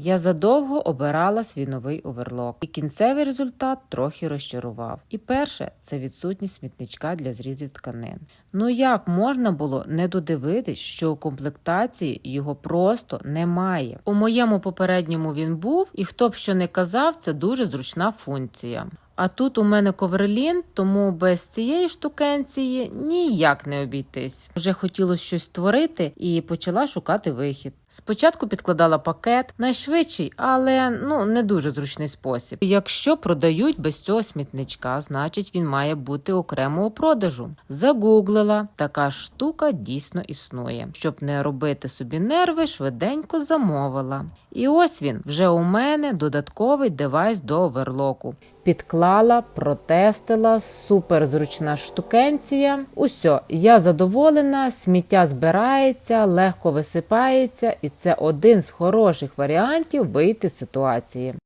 Я задовго обирала свій новий оверлок, і кінцевий результат трохи розчарував. І перше це відсутність смітничка для зрізів тканин. Ну як можна було не додивитись, що у комплектації його просто немає. У моєму попередньому він був, і хто б що не казав, це дуже зручна функція. А тут у мене коврелін, тому без цієї штукенції ніяк не обійтись. Вже хотілося щось створити і почала шукати вихід. Спочатку підкладала пакет, найшвидший, але ну не дуже зручний спосіб. Якщо продають без цього смітничка, значить він має бути окремо у продажу. Загуглила, така штука дійсно існує. Щоб не робити собі нерви, швиденько замовила. І ось він вже у мене додатковий девайс до оверлоку. Підклала, протестила, суперзручна штукенція. Усьо, я задоволена, сміття збирається, легко висипається, і це один з хороших варіантів вийти з ситуації.